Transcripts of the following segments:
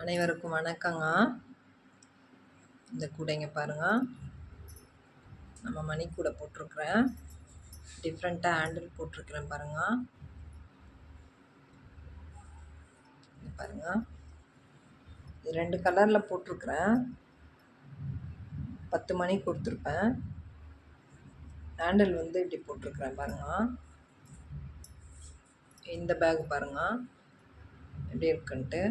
அனைவருக்கும் வணக்கங்க. இந்த கூடைங்க பாருங்க. நம்ம மணி கூடை போட்டிருக்கிறேன். டிஃப்ரெண்ட்டாக ஹேண்டில் போட்டிருக்கிறேன் பாருங்க. இங்க பாருங்க. இது ரெண்டு கலரில் போட்டிருக்கிறேன். பத்து மணி கொடுத்துருப்பேன். ஹேண்டில் வந்து இப்படி போட்டிருக்கிறேன் பாருங்க. இந்த பேக் பாருங்க. எப்படி இருக்குன்ட்டு.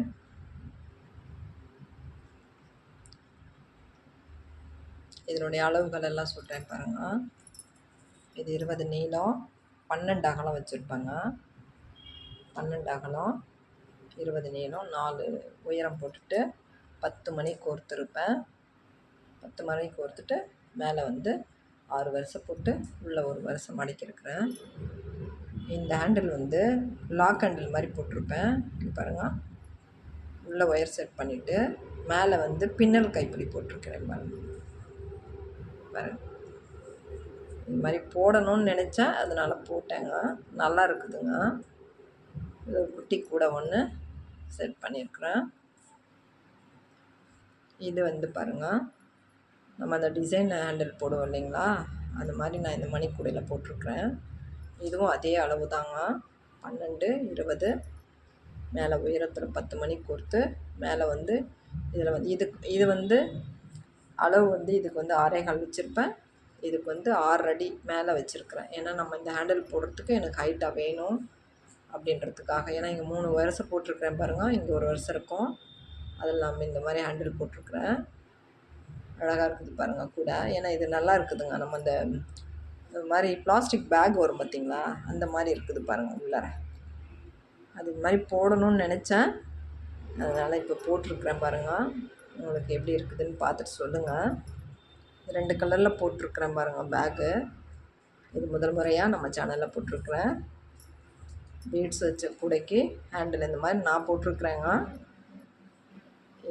இதனுடைய அளவுகள் எல்லாம் சொல்கிறேன் பாருங்கள் இது இருபது நீளம் பன்னெண்டு அகலம் வச்சுருப்பாங்க. பன்னெண்டு அகலம் இருபது நீளம் நாலு உயரம் போட்டுட்டு பத்து மணி கோர்த்துருப்பேன். பத்து மணி கோர்த்துட்டு மேலே வந்து ஆறு வருஷம் போட்டு உள்ளே ஒரு வருஷம் மடக்கியிருக்கிறேன் இந்த ஹேண்டில் வந்து லாக் ஹேண்டில் மாதிரி போட்டிருப்பேன். இங்க பாருங்கள் உள்ளே ஒயர் செட் பண்ணிவிட்டு மேலே வந்து பின்னல் கைப்பிடி போட்டிருக்கிறேன் பாருங்கள் பாருங்கள் இது மாதிரி போடணும்னு நினச்சேன் அதனால் போட்டேங்க. நல்லா இருக்குதுங்க. இது குட்டி கூட ஒன்று செட் பண்ணியிருக்கிறேன் இது வந்து பாருங்கள் நம்ம அந்த டிசைன் ஹேண்டில் போடுவோம் இல்லைங்களா? அது மாதிரி நான் இந்த மணிக்கூடையில் போட்டிருக்கிறேன். இதுவும் அதே அளவு தாங்க பன்னெண்டு இருபது மேலே உயரத்தில் பத்து மணி கொடுத்து மேலே வந்து இதில் வந்து இதுக்கு இது வந்து அளவு வந்து இதுக்கு வந்து ஆறே கால் வச்சுருப்பேன். இதுக்கு வந்து ஆறு அடி மேலே வச்சுருக்கிறேன். ஏன்னா நம்ம இந்த ஹேண்டில் போடுறதுக்கு எனக்கு ஹைட்டாக வேணும் அப்படின்றதுக்காக. ஏன்னா இங்கே மூணு வருஷம் போட்டிருக்கிறேன் பாருங்கள் இங்கே ஒரு வருஷம் இருக்கும். அதில் நம்ம இந்த மாதிரி ஹேண்டில் போட்டிருக்கிறேன். அழகாக இருக்குது பாருங்கள் கூட. ஏன்னா இது நல்லா இருக்குதுங்க. நம்ம இந்த இந்த மாதிரி பிளாஸ்டிக் பேக் வரும் பார்த்தீங்களா அந்த மாதிரி இருக்குது பாருங்கள் உள்ளார. அது மாதிரி போடணும்னு நினச்சேன். அதனால் இப்போ போட்டிருக்கிறேன் பாருங்கள் உங்களுக்கு எப்படி இருக்குதுன்னு பார்த்துட்டு சொல்லுங்கள் ரெண்டு கலரில் போட்டிருக்கிறேன் பாருங்கள் பேக்கு இது முதல் முறையாக நம்ம சேனலில் போட்டிருக்கிறேன். பீட்ஸ் வச்ச கூடைக்கு ஹேண்டில் இந்த மாதிரி நான் போட்டிருக்கிறேங்க.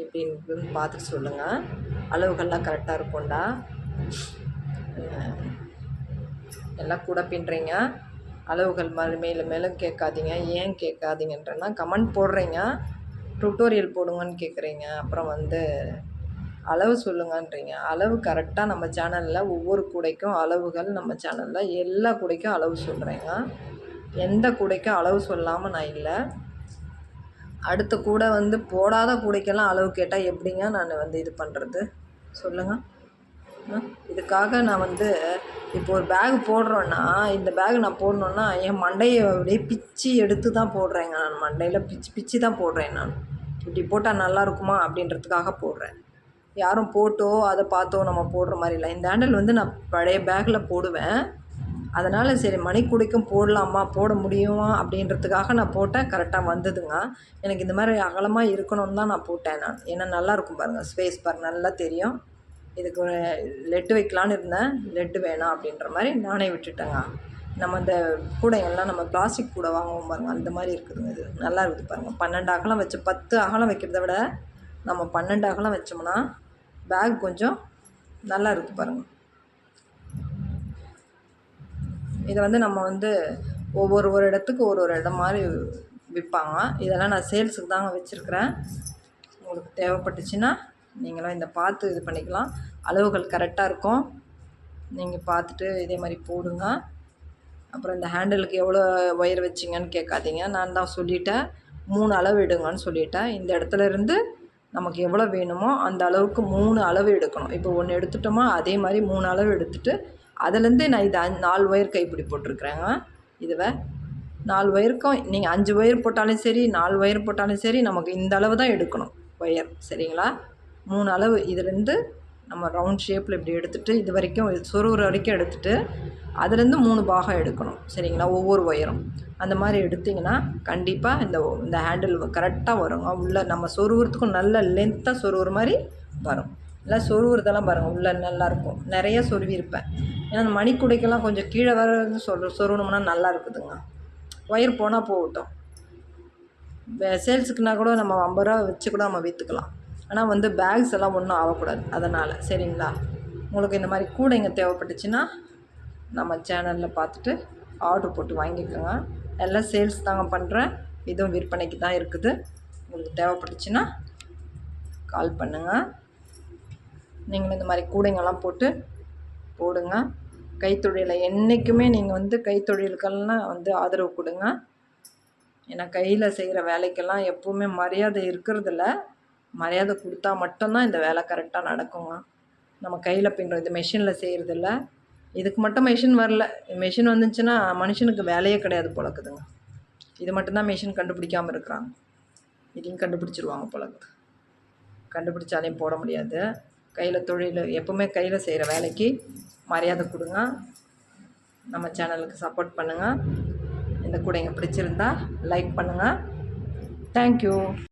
எப்படி இருக்குதுன்னு பார்த்துட்டு சொல்லுங்கள் அளவுகள்லாம் கரெக்டாக இருக்கும்டா. எல்லாம் கூட பின்னுறீங்க. அளவுகள் மாதிரி மேலும் மேலும் கேட்காதீங்க. ஏன் கேட்காதீங்கன்றனா கமெண்ட் போடுறீங்க. டுட்டோரியல் போடுங்கன்னு கேட்குறீங்க அப்புறம் வந்து அளவு சொல்லுங்கன்றீங்க. அளவு கரெக்டாக நம்ம சேனலில் ஒவ்வொரு கூடைக்கும் அளவுகள் நம்ம சேனலில் எல்லா கூடைக்கும் அளவு சொல்கிறேங்க எந்த கூடைக்கும் அளவு சொல்லாமல் நான் இல்லை. அடுத்த கூடை வந்து போடாத கூடைக்கெல்லாம் அளவு கேட்டால் எப்படிங்க நான் வந்து இது பண்ணுறது சொல்லுங்கள் இதுக்காக நான் வந்து இப்போ ஒரு பேக் போடுறோன்னா இந்த பேக் நான் போடணுன்னா என் மண்டையை அப்படியே பிச்சு எடுத்து தான் போடுறேங்க நான். மண்டையில் பிச்சு பிச்சு தான் போடுறேன் நான். இப்படி போட்டால் நல்லா இருக்குமா அப்படின்றதுக்காக போடுறேன். யாரும் போட்டோ அதை பார்த்தோ நம்ம போடுற மாதிரி இல்லை. இந்த ஹேண்டில் வந்து நான் பழைய பேக்கில் போடுவேன். அதனால் சரி மணிக்குடிக்கும் போடலாமா போட முடியுமா அப்படின்றதுக்காக நான் போட்டேன். கரெக்டாக வந்ததுங்க. எனக்கு இந்த மாதிரி அகலமாக இருக்கணும்னு தான் நான் போட்டேன் நான். ஏன்னா நல்லாயிருக்கும் பாருங்கள் ஸ்பேஸ் பார் நல்லா தெரியும். இதுக்கு ஒரு லெட்டு வைக்கலான்னு இருந்தேன். லெட்டு வேணாம் அப்படின்ற மாதிரி நானே விட்டுட்டேங்க. நம்ம இந்த கூடைங்கள்லாம் நம்ம பிளாஸ்டிக் கூடை வாங்குவோம் பாருங்கள் அந்த மாதிரி இருக்குதுங்க இது. நல்லா இருக்குது பாருங்கள் பன்னெண்டு அகலம் வச்சு பத்து அகலம் வைக்கிறத விட நம்ம பன்னெண்டு அகலம் வச்சோம்னா பேக் கொஞ்சம் நல்லா இருக்குது பாருங்கள் இதை வந்து நம்ம வந்து ஒவ்வொரு ஒரு இடத்துக்கு ஒரு ஒரு இடம் மாதிரி விற்பாங்க இதெல்லாம் நான் சேல்ஸுக்கு தாங்க வச்சுருக்கிறேன். உங்களுக்கு தேவைப்பட்டுச்சுன்னா நீங்களும் இந்த பார்த்து இது பண்ணிக்கலாம். அளவுகள் கரெக்டாக இருக்கும். நீங்கள் பார்த்துட்டு இதே மாதிரி போடுங்க. அப்புறம் இந்த ஹேண்டிலுக்கு எவ்வளோ ஒயர் வச்சிங்கன்னு கேட்காதீங்க. நான் தான் சொல்லிட்டேன். மூணு அளவு எடுங்கன்னு சொல்லிட்டேன். இந்த இடத்துல இருந்து நமக்கு எவ்வளோ வேணுமோ அந்த அளவுக்கு மூணு அளவு எடுக்கணும். இப்போ ஒன்று எடுத்துட்டோமா? அதே மாதிரி மூணு அளவு எடுத்துட்டு அதுலேருந்து நான் இது நாலு ஒயர் கைப்பிடி போட்டிருக்கிறேங்க. இதுவை நாலு ஒயருக்கும் நீங்கள் அஞ்சு ஒயர் போட்டாலும் சரி நாலு ஒயர் போட்டாலும் சரி நமக்கு இந்த அளவு தான் எடுக்கணும். ஒயர் சரிங்களா? மூணு அளவு இதுலேருந்து நம்ம ரவுண்ட் ஷேப்பில் இப்படி எடுத்துகிட்டு இது வரைக்கும் சொருகிற வரைக்கும் எடுத்துகிட்டு அதுலேருந்து மூணு பாகம் எடுக்கணும். சரிங்களா? ஒவ்வொரு ஒயரும் அந்த மாதிரி எடுத்திங்கன்னா கண்டிப்பாக இந்த இந்த ஹேண்டில் கரெக்டாக வருங்க உள்ளே நம்ம சொருகிறதுக்கும் நல்ல லென்த்தாக சொருகிற மாதிரி வரும். இல்லை சொருகிறதெல்லாம் பாருங்கள் உள்ளே நல்லாயிருக்கும் நிறைய சொருவிருப்பேன் ஏன்னா அந்த மணிக்குடைக்கெல்லாம் கொஞ்சம் கீழே வர சொல்கிற சொருகணும்னா நல்லா இருக்குதுங்க. ஒயர் போனால் போகட்டும். சேல்ஸுக்குனா கூட நம்ம ஐம்பது ரூபா வச்சு கூட நம்ம விற்றுக்கலாம் ஆனால் வந்து பேக்ஸ் எல்லாம் ஒன்றும் ஆகக்கூடாது. அதனால். சரிங்களா? உங்களுக்கு இந்த மாதிரி கூடைங்க தேவைப்பட்டுச்சுன்னா நம்ம சேனலில் பார்த்துட்டு ஆர்டர் போட்டு வாங்கிக்கோங்க. எல்லாம் சேல்ஸ் தாங்க பண்ணுறேன் இதுவும் விற்பனைக்கு தான் இருக்குது. உங்களுக்கு தேவைப்பட்டுச்சுன்னா கால் பண்ணுங்கள் நீங்களும் இந்த மாதிரி கூடைங்கெல்லாம் போட்டு போடுங்க. கைத்தொழிலை என்றைக்குமே நீங்கள் வந்து கைத்தொழிலுக்கெல்லாம் வந்து ஆதரவு கொடுங்க. ஏன்னா கையில் செய்கிற வேலைக்கெல்லாம் எப்போவுமே மரியாதை இருக்கிறதில்ல. மரியாதை கொடுத்தா மட்டும்தான் இந்த வேலை கரெக்டாக நடக்குங்க நம்ம கையில் பின்னுறது மெஷினில் செய்கிறதில்ல இதுக்கு மட்டும் மெஷின் வரல. மெஷின் வந்துச்சுன்னா மனுஷனுக்கு வேலையே கிடையாது பழக்குதுங்க இது மட்டும்தான் மிஷின் கண்டுபிடிக்காமல் இருக்கிறாங்க. இதையும் கண்டுபிடிச்சிருவாங்க போலக்குது கண்டுபிடிச்சாலையும் போட முடியாது. கையில் தொழில் எப்போவுமே கையில் செய்கிற வேலைக்கு மரியாதை கொடுங்க. நம்ம சேனலுக்கு சப்போர்ட் பண்ணுங்கள் இந்த கூடைங்க பிடிச்சிருந்தா லைக் பண்ணுங்கள் தேங்க்யூ